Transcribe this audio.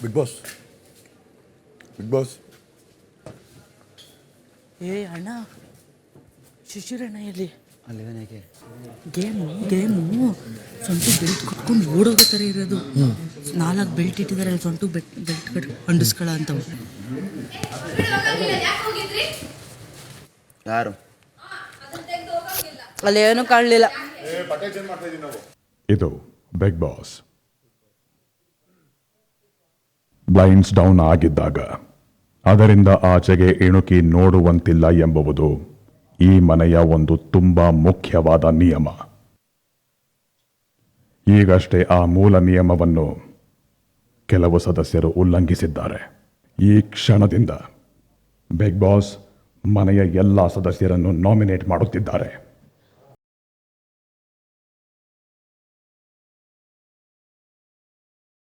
Big boss big boss ಏ ಅಣ್ಣ. ಶಿಶಿರಣ್ಣ ಇಲ್ಲಿ ಅಲ್ಲಿವನಿಗೆ ಗೇಮು ಗೇಮು ಸೊಂಟು ಬೆಲ್ಟ್ ಕಟ್ಕೊಂಡು ಓಡೋಗೋ ಥರ ಇರೋದು. ನಾಲ್ಕು ಬೆಲ್ಟ್ ಇಟ್ಟಿದ್ದಾರೆ ಅಲ್ಲಿ ಸೊಂಟು ಬೆಲ್ಟ್ ಬೆಲ್ಟ್ ಕಟ್ ಅಂಡಿಸ್ಕೊಳ ಅಂತವು ಯಾರು? ಅಲ್ಲಿ ಏನೂ ಕಾಣಲಿಲ್ಲ ಇದು ಬಿಗ್ ಬಾಸ್ ಬ್ಲೈಂಡ್ಸ್ ಡೌನ್ ಆಗಿದ್ದಾಗ, ಅದರಿಂದ ಆಚೆಗೆ ಇಣುಕಿ ನೋಡುವಂತಿಲ್ಲ ಎಂಬುವುದು ಈ ಮನೆಯ ಒಂದು ತುಂಬ ಮುಖ್ಯವಾದ ನಿಯಮ. ಈಗಷ್ಟೇ ಆ ಮೂಲ ನಿಯಮವನ್ನು ಕೆಲವು ಸದಸ್ಯರು ಉಲ್ಲಂಘಿಸಿದ್ದಾರೆ. ಈ ಕ್ಷಣದಿಂದ ಬಿಗ್ ಬಾಸ್ ಮನೆಯ ಎಲ್ಲ ಸದಸ್ಯರನ್ನು ನಾಮಿನೇಟ್ ಮಾಡುತ್ತಿದ್ದಾರೆ.